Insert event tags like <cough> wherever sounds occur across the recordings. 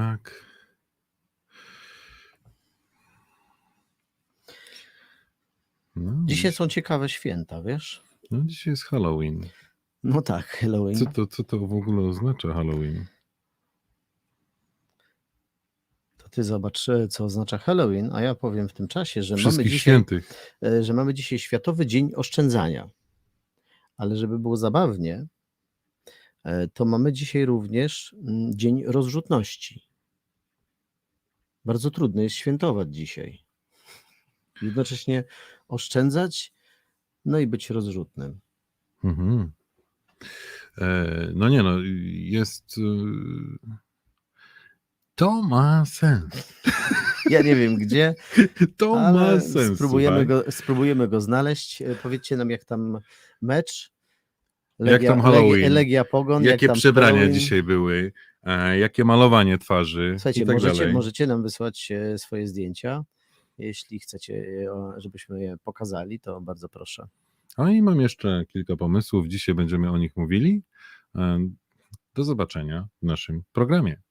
Tak. No, Dzisiaj są ciekawe święta, wiesz? no dzisiaj jest Halloween. No tak, Halloween. Co to, co to w ogóle oznacza Halloween? To ty zobacz, e, co oznacza Halloween, a ja powiem w tym czasie, że mamy, Wszystkich dzisiaj, świętych. e, że mamy dzisiaj Światowy Dzień Oszczędzania. Ale żeby było zabawnie, e, to mamy dzisiaj również mm, Dzień Rozrzutności. Bardzo trudno jest świętować dzisiaj. Jednocześnie oszczędzać, no i być rozrzutnym. Mhm. E, no nie no, jest... e, To ma sens. <laughs> Ja nie wiem gdzie, <laughs> To ma sens. spróbujemy słuchaj. go, spróbujemy go znaleźć. E, Powiedzcie nam, jak tam mecz. Jak tam Halloween? Legia, Legia Pogoń. jak Jakie tam przebrania Halloween. dzisiaj były, jakie malowanie twarzy Słuchajcie, tak możecie, dalej. możecie nam wysłać e, swoje zdjęcia. Jeśli chcecie, e, żebyśmy je pokazali, to bardzo proszę. A i mam jeszcze kilka pomysłów. Dzisiaj będziemy o nich mówili. E, Do zobaczenia w naszym programie.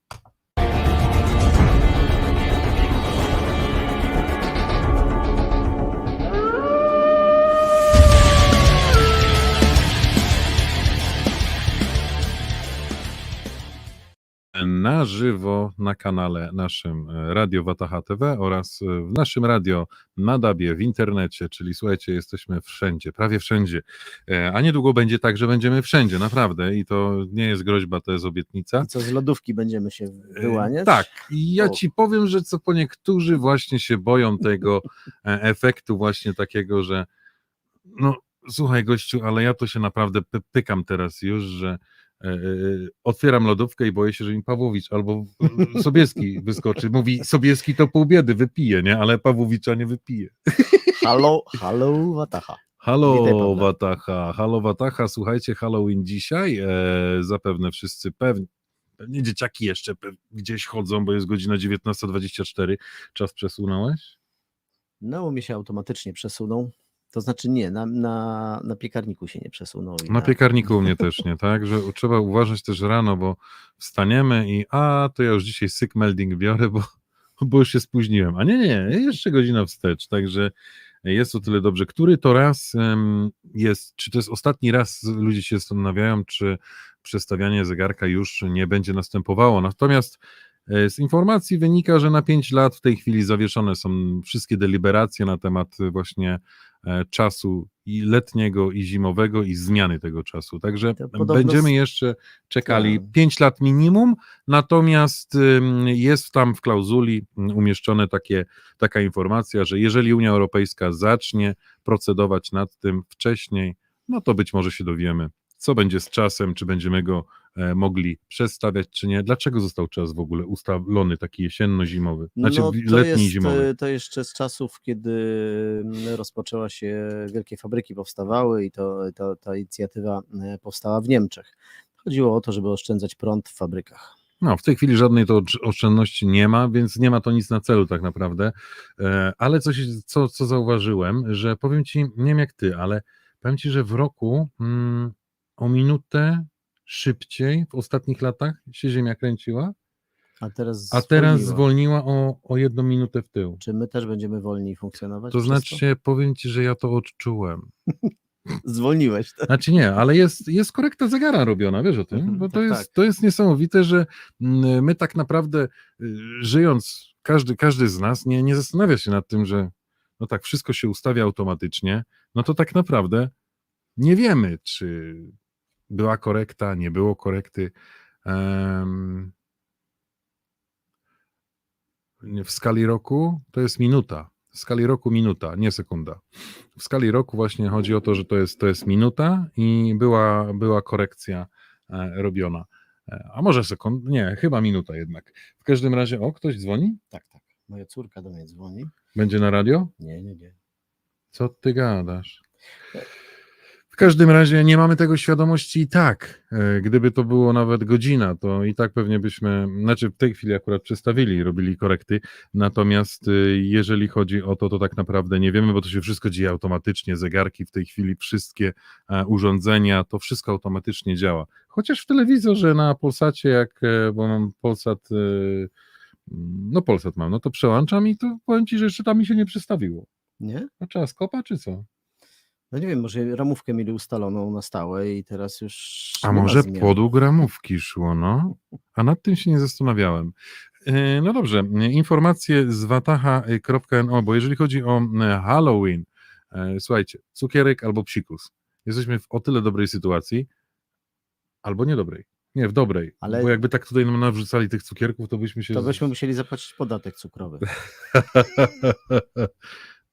Na żywo na kanale naszym e, Radio Wataha TV oraz e, w naszym radio na Dabie, w internecie, czyli słuchajcie, jesteśmy wszędzie, prawie wszędzie. E, A niedługo będzie tak, że będziemy wszędzie, naprawdę. I to nie jest groźba, to jest obietnica. I co, z lodówki będziemy się wyłaniać? Tak, i ja ci powiem, że co po niektórzy właśnie się boją tego efektu właśnie takiego, że no słuchaj gościu, ale ja to się naprawdę py- pykam teraz już, że otwieram lodówkę i boję się, że mi Pawłowicz albo e, Sobieski wyskoczy. Mówi Sobieski to pół biedy, wypije, nie? Ale Pawłowicza nie wypije. Halo, halo, Wataha. Halo Pawle. Watacha, halo Watacha, słuchajcie, Halloween dzisiaj, e, zapewne wszyscy pewnie, pewnie dzieciaki jeszcze pe- gdzieś chodzą, bo jest godzina 19.24, czas przesunąłeś? No, mnie się automatycznie przesunął. To znaczy nie, na, na, na piekarniku się nie przesunął. Na piekarniku u mnie <laughs> też nie, tak, że trzeba uważać też rano, bo wstaniemy i a, to ja już dzisiaj syk melding biorę, bo, bo już się spóźniłem, a nie, nie, jeszcze godzina wstecz, także jest o tyle dobrze. Który to raz jest, czy to jest ostatni raz, ludzie się zastanawiają, czy przestawianie zegarka już nie będzie następowało, natomiast e, z informacji wynika, że na 5 lat w tej chwili zawieszone są wszystkie deliberacje na temat właśnie czasu i letniego, i zimowego, i zmiany tego czasu. Także będziemy jeszcze czekali Tak. 5 lat minimum, natomiast jest tam w klauzuli umieszczone takie, taka informacja, że jeżeli Unia Europejska zacznie procedować nad tym wcześniej, no to być może się dowiemy, co będzie z czasem, czy będziemy go e, mogli przestawiać, czy nie. Dlaczego został czas w ogóle ustalony taki jesienno-zimowy? Znaczy no, to letni i jest, zimowy. e, to jeszcze z czasów, kiedy mm, rozpoczęła się, wielkie fabryki powstawały i to, to, ta inicjatywa e, powstała w Niemczech. Chodziło o to, żeby oszczędzać prąd w fabrykach. No, w tej chwili żadnej to osz- oszczędności nie ma, więc nie ma to nic na celu tak naprawdę. E, Ale coś, co, co zauważyłem, że powiem ci, nie wiem jak ty, ale powiem ci, że w roku mm, o minutę szybciej w ostatnich latach się Ziemia kręciła, A teraz, a teraz zwolniła. o, o jedną minutę w tył. Czy my też będziemy wolniej funkcjonować? To znaczy, powiem ci, że ja to odczułem. <laughs> Zwolniłeś. Tak? Znaczy nie, ale jest, jest korekta zegara robiona, wiesz o tym? Mhm, Bo to tak, jest, tak. to jest niesamowite, że mm, my tak naprawdę y, żyjąc, każdy, każdy z nas nie, nie zastanawia się nad tym, że no tak, wszystko się ustawia automatycznie, no to tak naprawdę nie wiemy, czy była korekta, nie było korekty. W skali roku to jest minuta. W skali roku minuta, nie sekunda. W skali roku właśnie chodzi o to, że to jest, to jest minuta i była, była korekcja e, robiona. E, a może sekund, nie, chyba minuta jednak. W każdym razie, o, ktoś dzwoni? tak, tak. Moja córka do mnie dzwoni. Będzie na radio? Nie, nie, nie. Co ty gadasz? W każdym razie nie mamy tego świadomości i tak. E, Gdyby to było nawet godzina, to i tak pewnie byśmy, znaczy w tej chwili akurat przestawili, robili korekty. Natomiast e, jeżeli chodzi o to, to tak naprawdę nie wiemy, bo to się wszystko dzieje automatycznie. Zegarki w tej chwili, wszystkie e, urządzenia, to wszystko automatycznie działa. Chociaż w telewizorze na Polsacie, jak, bo mam Polsat, no Polsat mam, no to przełączam i to powiem Ci, że jeszcze tam mi się nie przestawiło. Nie? A trzeba skopa czy co? No nie wiem, może ramówkę mieli ustaloną na stałe i teraz już. A może podług ramówki szło, no? A nad tym się nie zastanawiałem. E, No dobrze, e, informacje z wataha.no, bo jeżeli chodzi o e, Halloween, słuchajcie, cukierek albo psikus. Jesteśmy w o tyle dobrej sytuacji, albo niedobrej. Nie, w dobrej. Ale- Bo jakby tak tutaj nam nawrzucali tych cukierków, to byśmy się. To byśmy musieli zapłacić podatek cukrowy. <laughs>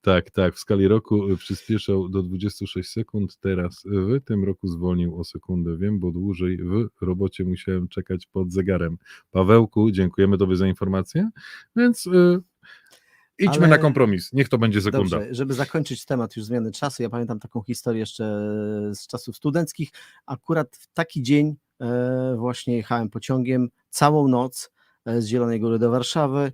tak, tak. W skali roku y, przyspieszał do 26 sekund, teraz w tym roku zwolnił o sekundę. Wiem, bo dłużej w robocie musiałem czekać pod zegarem. Pawełku, dziękujemy Tobie za informację. Więc y, idźmy Ale- na kompromis. Niech to będzie sekunda. Dobrze, żeby zakończyć temat już zmiany czasu, ja pamiętam taką historię jeszcze z czasów studenckich. Akurat w taki dzień e, właśnie jechałem pociągiem całą noc e, z Zielonej Góry do Warszawy.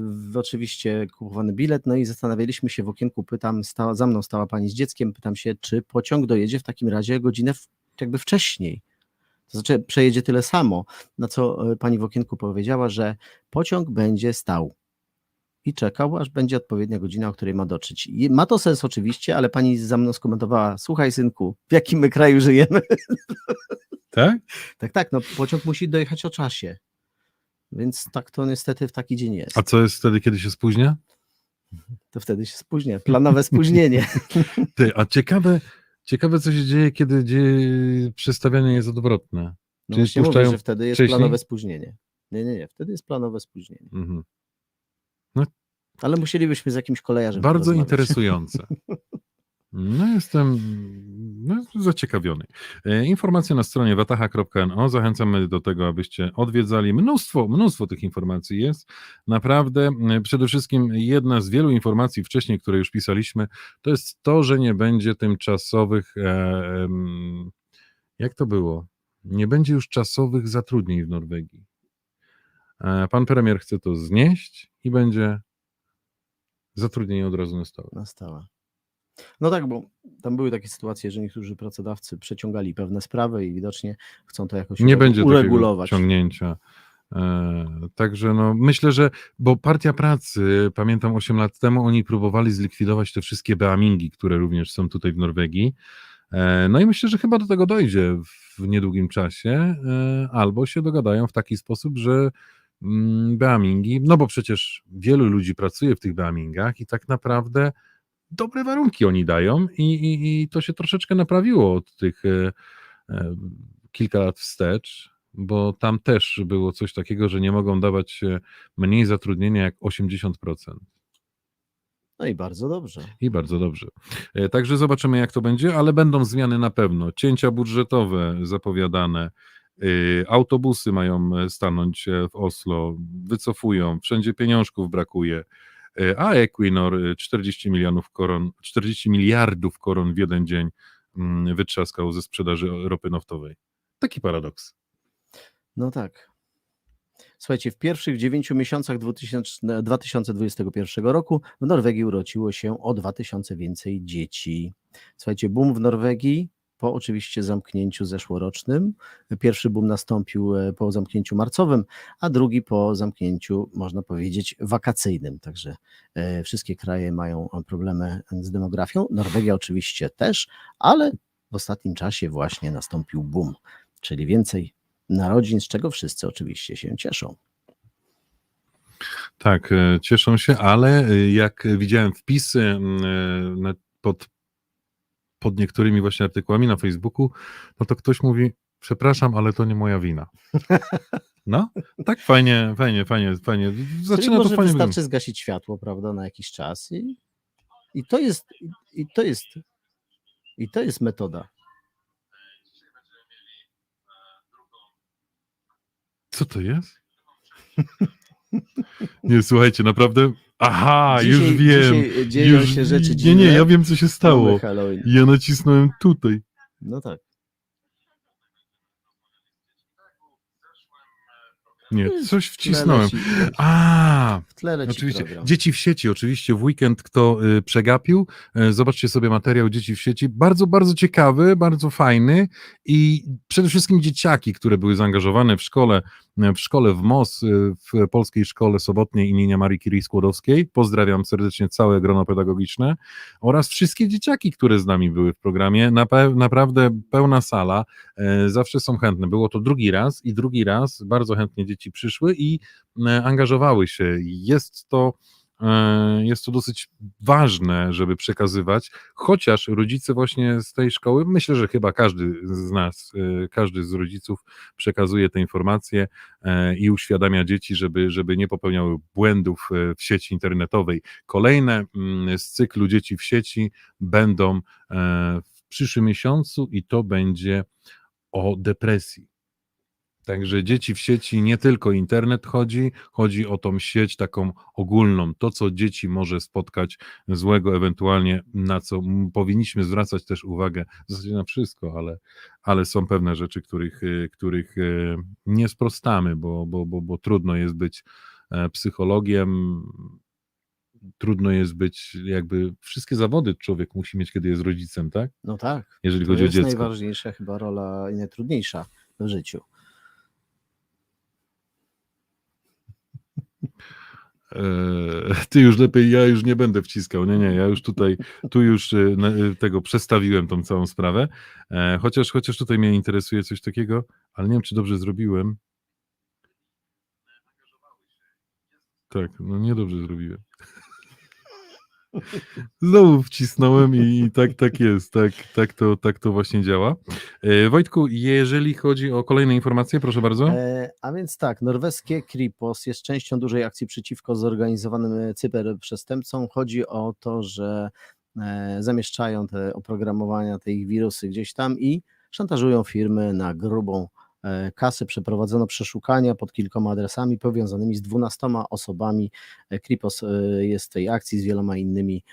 W, oczywiście kupowany bilet, no i zastanawialiśmy się w okienku, pytam, stała, za mną stała pani z dzieckiem, pytam się, czy pociąg dojedzie w takim razie godzinę w, jakby wcześniej. To znaczy przejedzie tyle samo, na co e, pani w okienku powiedziała, że pociąg będzie stał i czekał, aż będzie odpowiednia godzina, o której ma dotrzeć. I ma to sens oczywiście, ale pani za mną skomentowała, słuchaj synku, w jakim my kraju żyjemy? Tak? <laughs> tak, tak, no pociąg musi dojechać o czasie. Więc tak to niestety w taki dzień jest. A co jest wtedy, kiedy się spóźnia? To wtedy się spóźnia. Planowe <laughs> spóźnienie. Ty, a ciekawe, ciekawe, co się dzieje, kiedy dzieje, przestawianie jest odwrotne. No Czyli właśnie mówię, że wtedy jest wcześniej? planowe spóźnienie. Nie, nie, nie, wtedy jest planowe spóźnienie. Mhm. Ale musielibyśmy z jakimś kolejarzem Bardzo interesujące. <laughs> No jestem no, zaciekawiony. E, Informacje na stronie wataha.no. Zachęcamy do tego, abyście odwiedzali. Mnóstwo, mnóstwo tych informacji jest. Naprawdę, e, przede wszystkim jedna z wielu informacji wcześniej, które już pisaliśmy, to jest to, że nie będzie tymczasowych, e, jak to było? Nie będzie już czasowych zatrudnień w Norwegii. Pan premier chce to znieść i będzie zatrudnienie od razu na stałe. Na stałe. No tak, bo tam były takie sytuacje, że niektórzy pracodawcy przeciągali pewne sprawy i widocznie chcą to jakoś nie będzie uregulować. ciągnięcia. E, także no, myślę, że, bo Partia Pracy, pamiętam 8 lat temu, oni próbowali zlikwidować te wszystkie beamingi, które również są tutaj w Norwegii. E, no i myślę, że chyba do tego dojdzie w niedługim czasie, e, albo się dogadają w taki sposób, że mm, beamingi, no bo przecież wielu ludzi pracuje w tych beamingach i tak naprawdę dobre warunki oni dają i, i, i to się troszeczkę naprawiło od tych e, e, kilka lat wstecz, bo tam też było coś takiego, że nie mogą dawać mniej zatrudnienia jak 80%. No i bardzo dobrze. I bardzo dobrze. E, Także zobaczymy, jak to będzie, ale będą zmiany na pewno. Cięcia budżetowe zapowiadane. e, Autobusy mają e, stanąć e, w Oslo, wycofują, wszędzie pieniążków brakuje. E, A Equinor e, 40 milionów koron, 40 miliardów koron w jeden dzień mm, wytrzaskał ze sprzedaży ropy naftowej. Taki paradoks. No tak. Słuchajcie, w pierwszych dziewięciu miesiącach 2000, 2021 roku w Norwegii urodziło się o 2000 więcej dzieci. Słuchajcie, boom w Norwegii po oczywiście zamknięciu zeszłorocznym. Pierwszy boom nastąpił e, po zamknięciu marcowym, a drugi po zamknięciu, można powiedzieć, wakacyjnym. Także e, wszystkie kraje mają problemy z demografią. Norwegia oczywiście też, ale w ostatnim czasie właśnie nastąpił boom, czyli więcej narodzin, z czego wszyscy oczywiście się cieszą. Tak, e, cieszą się, ale jak widziałem wpisy pod, pod niektórymi właśnie artykułami na Facebooku, no to ktoś mówi, przepraszam, ale to nie moja wina. <laughs> No, tak fajnie, fajnie, fajnie, fajnie. Czyli Zaczyna to może fajnie wystarczy zgasić światło, prawda, na jakiś czas i, i to jest i to jest i to jest metoda. Co to jest? <laughs> Nie, słuchajcie, naprawdę Aha, Dzisiaj- już wiem. dzisiaj dzieją już... się rzeczy Nie, dziwne. nie, ja wiem co się Mamy stało. Halloween. Ja nacisnąłem tutaj. No tak. Nie, coś W tle wcisnąłem. leci- A, W tle leci Oczywiście. program. Dzieci w sieci, oczywiście w weekend, kto y, przegapił, y, zobaczcie sobie materiał Dzieci w sieci. Bardzo, bardzo ciekawy, bardzo fajny i przede wszystkim dzieciaki, które były zaangażowane w szkole, w szkole w MOS, y, w Polskiej Szkole Sobotniej imienia Marii Curie Skłodowskiej. Pozdrawiam serdecznie całe grono pedagogiczne oraz wszystkie dzieciaki, które z nami były w programie. Nape- naprawdę pełna sala, y, zawsze są chętne. Było to drugi raz i drugi raz bardzo chętnie dzieci przyszły i e, angażowały się. Jest to, e, jest to dosyć ważne, żeby przekazywać, chociaż rodzice właśnie z tej szkoły, myślę, że chyba każdy z nas, e, każdy z rodziców przekazuje te informacje e, i uświadamia dzieci, żeby, żeby nie popełniały błędów e, w sieci internetowej. Kolejne mm, z cyklu Dzieci w sieci będą e, w przyszłym miesiącu i to będzie o depresji. Także dzieci w sieci nie tylko internet chodzi, chodzi o tą sieć taką ogólną, to co dzieci może spotkać złego, ewentualnie na co powinniśmy zwracać też uwagę, w zasadzie na wszystko, ale, ale są pewne rzeczy, których, y, których y, nie sprostamy, bo, bo, bo, bo trudno jest być e, psychologiem, trudno jest być jakby, wszystkie zawody człowiek musi mieć, kiedy jest rodzicem, tak? No tak. Jeżeli To chodzi o jest dziecko. najważniejsza chyba rola i najtrudniejsza w życiu. Ty już lepiej, ja już nie będę wciskał. Nie, nie, ja już tutaj, tu już na- e, tego przestawiłem tą całą sprawę. E, Chociaż, chociaż tutaj mnie interesuje coś takiego, ale nie wiem, czy dobrze zrobiłem. Tak, no niedobrze zrobiłem. Znowu wcisnąłem i, tak, tak jest, tak, tak, to, tak to właśnie działa. E, Wojtku, jeżeli chodzi o kolejne informacje, proszę bardzo. E, a więc tak, norweskie Kripos jest częścią dużej akcji przeciwko zorganizowanym cyberprzestępcom. Chodzi o to, że e, zamieszczają te oprogramowania, te ich wirusy gdzieś tam i szantażują firmy na grubą e, kasę. Przeprowadzono przeszukania pod kilkoma adresami powiązanymi z 12 osobami. E, Kripos e, jest w tej akcji z wieloma innymi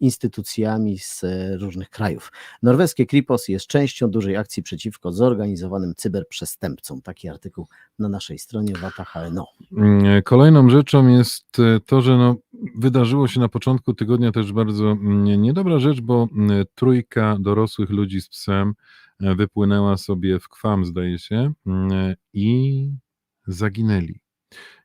instytucjami z e, różnych krajów. Norweskie Kripos jest częścią dużej akcji przeciwko zorganizowanym cyberprzestępcom. Taki artykuł na naszej stronie Wata HNO. Mm, Kolejną rzeczą jest e, to, że no, wydarzyło się na początku tygodnia też bardzo mm, niedobra rzecz, bo mm, trójka dorosłych ludzi z psem e, wypłynęła sobie w kwam, zdaje się, i zaginęli.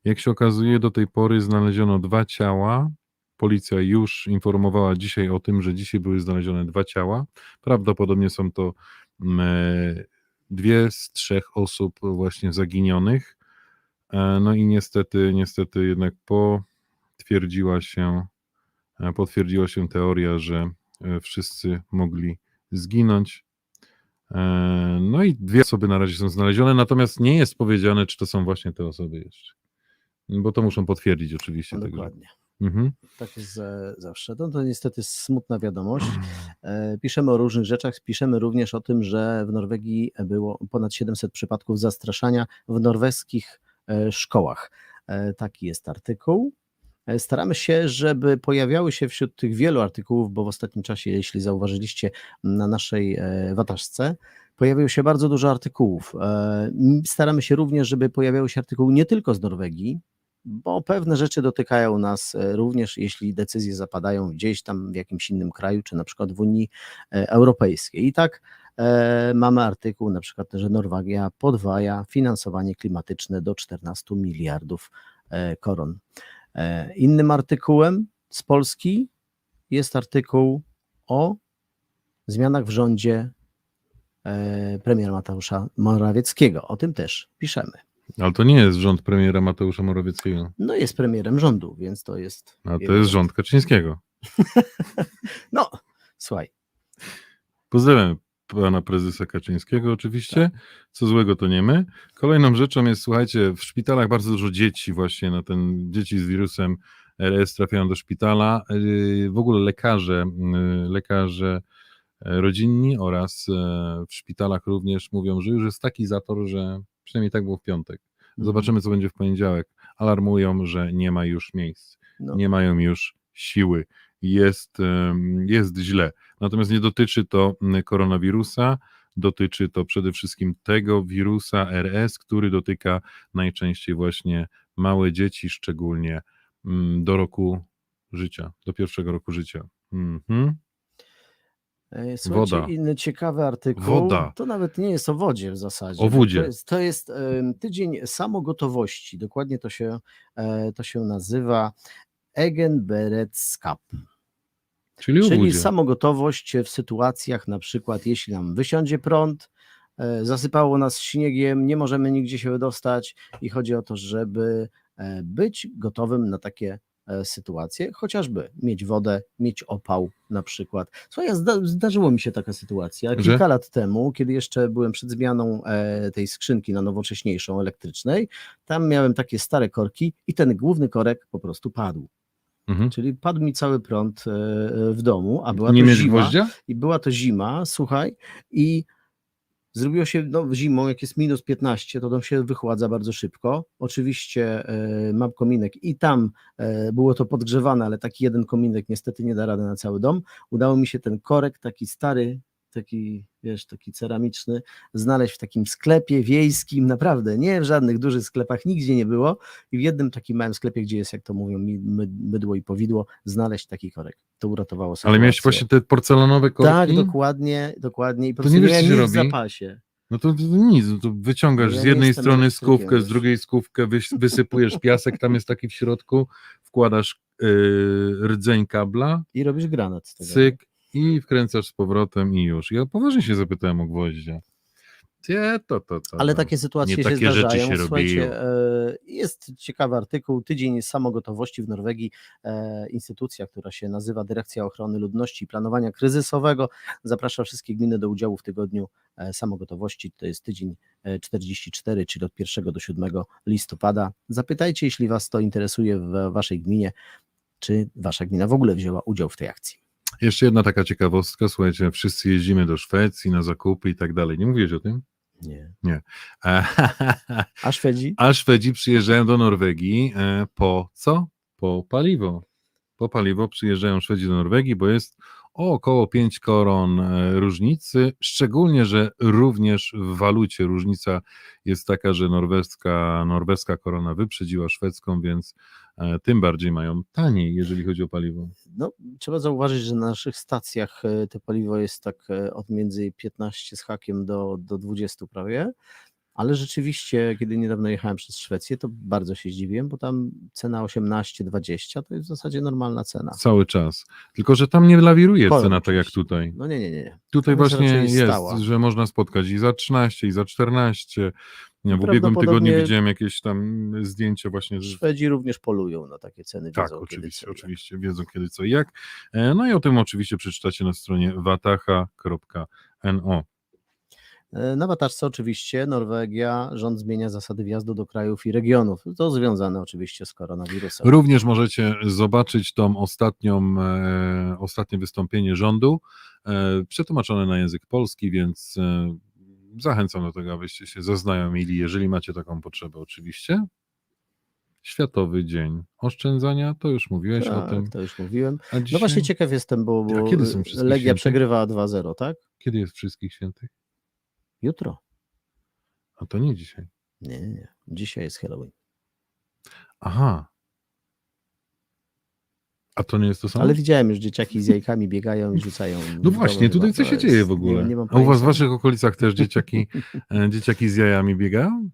Jak się okazuje, do tej pory znaleziono dwa ciała. Policja już informowała dzisiaj o tym, że dzisiaj były znalezione dwa ciała. Prawdopodobnie są to mm, e, dwie z trzech osób właśnie zaginionych. E, No i niestety, niestety jednak potwierdziła się, e, potwierdziła się teoria, że wszyscy mogli zginąć. No i dwie osoby na razie są znalezione, natomiast nie jest powiedziane, czy to są właśnie te osoby jeszcze. Bo to muszą potwierdzić oczywiście. Także. Mhm. Tak jest zawsze. No to niestety smutna wiadomość. E, Piszemy o różnych rzeczach. Piszemy również o tym, że w Norwegii było ponad 700 przypadków zastraszania w norweskich e, szkołach. E, Taki jest artykuł. Staramy się, żeby pojawiały się wśród tych wielu artykułów, bo w ostatnim czasie, jeśli zauważyliście na naszej e, wataszce, pojawiło się bardzo dużo artykułów. Staramy się również, żeby pojawiały się artykuły nie tylko z Norwegii, bo pewne rzeczy dotykają nas e, również, jeśli decyzje zapadają gdzieś tam w jakimś innym kraju, czy na przykład w Unii e, Europejskiej. I tak e, mamy artykuł na przykład, że Norwegia podwaja finansowanie klimatyczne do 14 miliardów koron. Innym artykułem z Polski jest artykuł o zmianach w rządzie premiera Mateusza Morawieckiego. O tym też piszemy. Ale to nie jest rząd premiera Mateusza Morawieckiego, No jest premierem rządu, więc to jest. a to jest rząd Kaczyńskiego. <laughs> No, słuchaj. Pozdrawiam pana prezesa Kaczyńskiego oczywiście. Co złego to nie my. Kolejną rzeczą jest, słuchajcie, w szpitalach bardzo dużo dzieci właśnie na ten, dzieci z wirusem RS trafiają do szpitala. Yy, W ogóle lekarze, yy, lekarze e, rodzinni oraz w szpitalach również mówią, że już jest taki zator, że przynajmniej tak było w piątek. Zobaczymy, co będzie w poniedziałek. Alarmują, że nie ma już miejsc. No. nie mają już siły. Jest, jest źle. Natomiast nie dotyczy to mm, koronawirusa, dotyczy to przede wszystkim tego wirusa RS, który dotyka najczęściej właśnie małe dzieci, szczególnie mm, do roku życia, do pierwszego roku życia. Mhm. E, Słuchajcie, Woda. inny ciekawy artykuł. Woda. To nawet nie jest o wodzie w zasadzie. O wódzie. To jest, to jest em, tydzień samogotowości. Dokładnie to się, e, to się nazywa Egenberetskap. Czyli o Czyli wodzie. samogotowość w sytuacjach, na przykład jeśli nam wysiądzie prąd, e, zasypało nas śniegiem, nie możemy nigdzie się wydostać i chodzi o to, żeby e, być gotowym na takie e, sytuacje, chociażby mieć wodę, mieć opał na przykład. Słuchaj, zda, zdarzyło mi się taka sytuacja Że? kilka lat temu, kiedy jeszcze byłem przed zmianą e, tej skrzynki na nowocześniejszą elektrycznej, tam miałem takie stare korki i ten główny korek po prostu padł. Mhm. Czyli padł mi cały prąd e, w domu, a była Nie to zima. gwoździa? I była to zima, słuchaj, i zrobiło się no, zimą, jak jest minus 15, to dom się wychładza bardzo szybko. Oczywiście e, mam kominek i tam e, było to podgrzewane, ale taki jeden kominek niestety nie da rady na cały dom. Udało mi się ten korek, taki stary, taki, wiesz, taki ceramiczny, znaleźć w takim sklepie wiejskim, naprawdę, nie w żadnych dużych sklepach, nigdzie nie było. I w jednym takim małym sklepie, gdzie jest, jak to mówią, mydło i powidło, znaleźć taki korek. To uratowało sytuację. Ale miałeś właśnie te porcelanowe korki? Tak, dokładnie, dokładnie. I po prostu nie wiesz, miałem w zapasie. No to, to nic, no to wyciągasz Ja z jednej strony skówkę, z drugiej skówkę, wys, wysypujesz piasek, tam jest taki w środku, wkładasz yy, rdzeń kabla, I robisz granat z tego. cyk i wkręcasz z powrotem i już. Ja poważnie się zapytałem o gwoździa. Nie, to, to, to. Ale takie sytuacje Nie się takie zdarzają. się Słuchajcie, robiło. e, jest ciekawy artykuł, tydzień samogotowości w Norwegii, e, instytucja, która się nazywa Dyrekcja Ochrony Ludności i Planowania Kryzysowego, zaprasza wszystkie gminy do udziału w tygodniu e, samogotowości. To jest tydzień e, 44, czyli od 1 do 7 listopada. Zapytajcie, jeśli Was to interesuje w Waszej gminie, czy Wasza gmina w ogóle wzięła udział w tej akcji. Jeszcze jedna taka ciekawostka, słuchajcie, wszyscy jeździmy do Szwecji na zakupy i tak dalej. Nie mówiłeś o tym? Nie. E, <laughs> A Szwedzi? A Szwedzi przyjeżdżają do Norwegii e, po co? Po paliwo. Po paliwo przyjeżdżają Szwedzi do Norwegii, bo jest o około 5 koron e, różnicy, szczególnie, że również w walucie różnica jest taka, że norweska, norweska korona wyprzedziła szwedzką, więc e, tym bardziej mają taniej, jeżeli chodzi o paliwo. No, trzeba zauważyć, że na naszych stacjach e, to paliwo jest tak od między 15 z hakiem do, do 20 prawie, ale rzeczywiście, kiedy niedawno jechałem przez Szwecję, to bardzo się zdziwiłem, bo tam cena 18-20 to jest w zasadzie normalna cena. Cały czas. Tylko, że tam nie lawiruje Kolor cena tak jak tutaj. No nie, nie, nie. Tutaj Tam jest właśnie jest, stała. że można spotkać i za 13, i za 14. Nie, w ubiegłym tygodniu widziałem jakieś tam zdjęcia właśnie. Że... Szwedzi również polują na takie ceny. Tak, wiedzą, kiedy oczywiście, co jak. oczywiście, wiedzą kiedy co i jak. E, No i o tym oczywiście przeczytacie na stronie wataha.no. E, Na watażce oczywiście Norwegia, rząd zmienia zasady wjazdu do krajów i regionów. To związane oczywiście z koronawirusem. Również możecie zobaczyć tą ostatnią, e, ostatnie wystąpienie rządu, e, przetłumaczone na język polski, więc e, zachęcam do tego, abyście się zaznajomili, jeżeli macie taką potrzebę oczywiście. Światowy Dzień Oszczędzania, to już mówiłeś o tym. Tak, to już mówiłem. A No dzisiaj, właśnie ciekaw jestem, bo, bo Legia przegrywa 2-0, tak? kiedy jest Wszystkich Świętych? Jutro. A to nie dzisiaj. Nie, nie, nie. Dzisiaj jest Halloween. Aha. A to nie jest to samo? Ale widziałem już dzieciaki z jajkami biegają i rzucają. <laughs> No właśnie, tutaj co się jest- dzieje w nie ogóle? nie mam A u was w waszych okolicach też dzieciaki, <laughs> e, dzieciaki z jajami biegają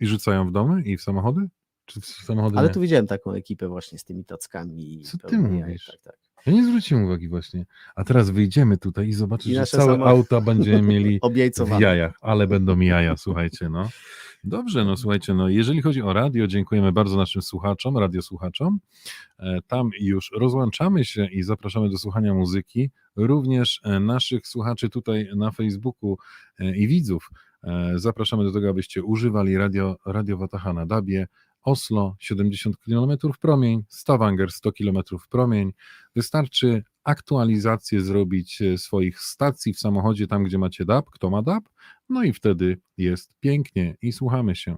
i rzucają w domy i w samochody? Czy w samochody Ale nie? tu widziałem taką ekipę właśnie z tymi tackami. Co ty pełnymi jaj, mówisz? Tak, tak. Ja nie zwróciłem uwagi właśnie. A teraz wyjdziemy tutaj i zobaczysz, I że nasze całe samo- auta będziemy <laughs> mieli w jajach, ale będą jaja, słuchajcie, no. Dobrze, no słuchajcie, no jeżeli chodzi o radio, dziękujemy bardzo naszym słuchaczom, radiosłuchaczom. E, Tam już rozłączamy się i zapraszamy do słuchania muzyki, również e, naszych słuchaczy tutaj na Facebooku e, i widzów. E, Zapraszamy do tego, abyście używali radio, radio Wataha na Dabie, Oslo 70 km promień, Stavanger 100 km promień. Wystarczy aktualizację zrobić e, swoich stacji w samochodzie, tam gdzie macie DAB, kto ma DAB, no i wtedy jest pięknie i słuchamy się.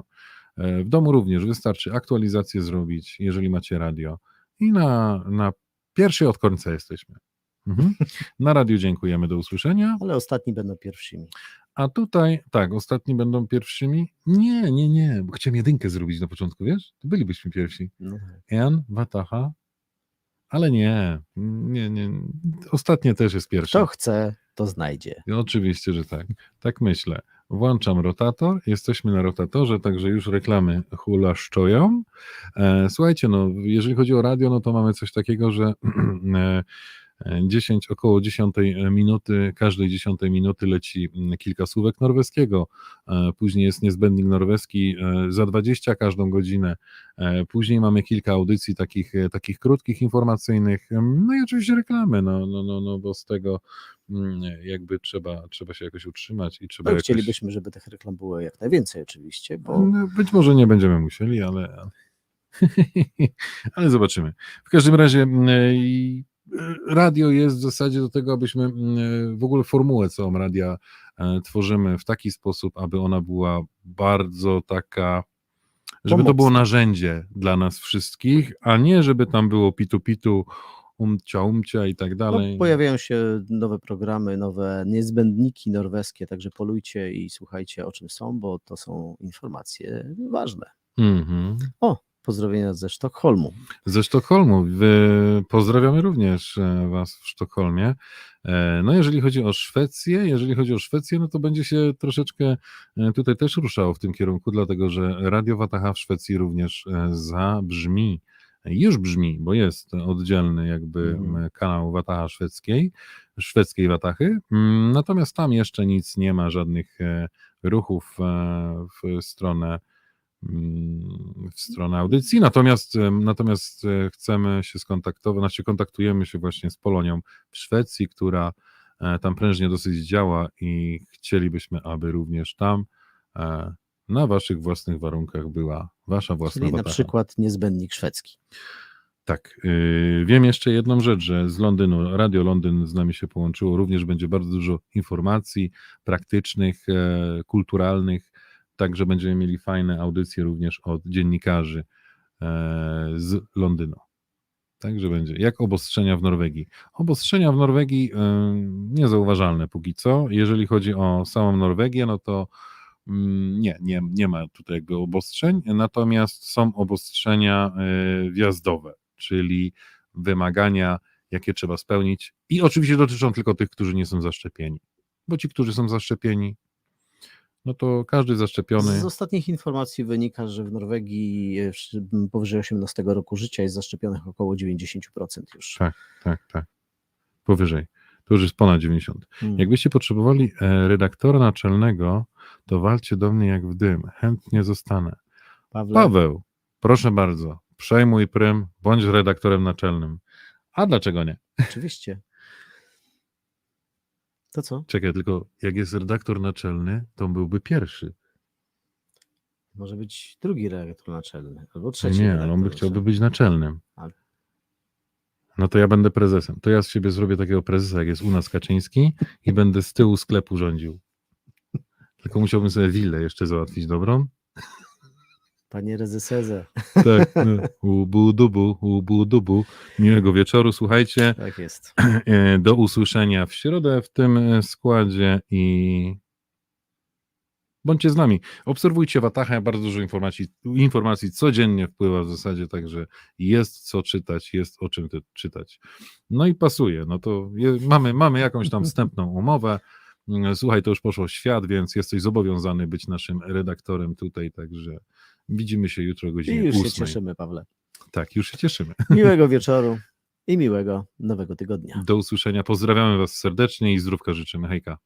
E, W domu również wystarczy aktualizację zrobić, jeżeli macie radio i na, na pierwszej od końca jesteśmy. Mhm. Na radiu dziękujemy, do usłyszenia. Ale ostatni będą pierwszymi. A tutaj, tak, ostatni będą pierwszymi. Nie, nie, nie, bo chciałem jedynkę zrobić na początku, wiesz? To bylibyśmy pierwsi. No. Jan, Wataha, ale nie, nie, nie. Ostatnie też jest pierwsze. kto chce, to znajdzie. I Oczywiście, że tak. Tak myślę. Włączam rotator, jesteśmy na rotatorze, także już reklamy hulaszczoją. E, słuchajcie, no, jeżeli chodzi o radio, no to mamy coś takiego, że <clears throat> e, 10, około 10 minuty, każdej 10 minuty leci mm, kilka słówek norweskiego, e, później jest niezbędnik norweski e, za 20 każdą godzinę, e, później mamy kilka audycji takich, e, takich krótkich, informacyjnych, no i oczywiście reklamy, no, no, no, no bo z tego mm, jakby trzeba, trzeba się jakoś utrzymać i trzeba No, jakoś... chcielibyśmy, żeby tych reklam było jak najwięcej oczywiście, bo No, Być może nie będziemy musieli, ale, <laughs> ale, zobaczymy. W każdym razie mm, e, radio jest w zasadzie do tego, abyśmy mm, w ogóle formułę całą radia e, tworzymy w taki sposób, aby ona była bardzo taka, żeby to było narzędzie dla nas wszystkich, a nie żeby tam było pitu-pitu, umcia, umcia i tak no, dalej. pojawiają się nowe programy, nowe niezbędniki norweskie, także polujcie i słuchajcie o czym są, bo to są informacje ważne. Mhm. O, pozdrowienia ze Sztokholmu. Ze Sztokholmu. Pozdrawiamy również e, Was w Sztokholmie. E, No, jeżeli chodzi o Szwecję, jeżeli chodzi o Szwecję, no to będzie się troszeczkę e, tutaj też ruszało w tym kierunku, dlatego że Radio Wataha w Szwecji również zabrzmi. Już brzmi, bo jest oddzielny jakby Mhm. m, kanał Wataha szwedzkiej, szwedzkiej Watachy. Mm, Natomiast tam jeszcze nic nie ma, żadnych ruchów w stronę mm, w stronę audycji. Natomiast, natomiast e, chcemy się skontaktować, znaczy kontaktujemy się właśnie z Polonią w Szwecji, która e, tam prężnie dosyć działa i chcielibyśmy, aby również tam e, na waszych własnych warunkach była wasza własna Czyli na przykład niezbędnik szwedzki. Tak. Yy, wiem jeszcze jedną rzecz, że z Londynu, Radio Londyn z nami się połączyło. Również będzie bardzo dużo informacji praktycznych, e, kulturalnych. Także będziemy mieli fajne audycje również od dziennikarzy e, z Londynu. Także będzie. Jak obostrzenia w Norwegii? Obostrzenia w Norwegii e, niezauważalne póki co. Jeżeli chodzi o samą Norwegię, no to mm, nie, nie, nie ma tutaj jakby obostrzeń, natomiast są obostrzenia e, wjazdowe, czyli wymagania, jakie trzeba spełnić i oczywiście dotyczą tylko tych, którzy nie są zaszczepieni, bo ci, którzy są zaszczepieni, no to każdy zaszczepiony, Z ostatnich informacji wynika, że w Norwegii e, powyżej 18 roku życia jest zaszczepionych około 90% już. Tak. tak, tak, powyżej, to już jest ponad 90. Mm. Jakbyście potrzebowali e, redaktora naczelnego, to walcie do mnie jak w dym, chętnie zostanę. Pawle, Paweł, proszę bardzo, przejmuj prym, bądź redaktorem naczelnym. A dlaczego nie? oczywiście. To co? Czekaj, tylko jak jest redaktor naczelny, to on byłby pierwszy. Może być drugi redaktor naczelny, albo trzeci. nie, ale on by chciałby być naczelnym. Ale- No to ja będę prezesem. To ja z siebie zrobię takiego prezesa, jak jest u nas Kaczyński i będę z tyłu sklepu rządził. Tylko musiałbym sobie willę jeszcze załatwić dobrą. Panie rezyserze, Tak, no. ubu dubu, ubu dubu. Miłego wieczoru, słuchajcie. tak jest. E, Do usłyszenia w środę w tym e, składzie i bądźcie z nami. Obserwujcie Watachę, bardzo dużo informacji, informacji codziennie wpływa w zasadzie, także jest co czytać, jest o czym czytać. No i pasuje, no to je, mamy, mamy jakąś tam wstępną umowę. Słuchaj, to już poszło świat, więc jesteś zobowiązany być naszym redaktorem tutaj, także widzimy się jutro o I godzinie już się 8. cieszymy, Pawle. Tak, już się cieszymy. <laughs> Miłego wieczoru i miłego nowego tygodnia. Do usłyszenia. Pozdrawiamy Was serdecznie i zdrówka życzymy. Hejka.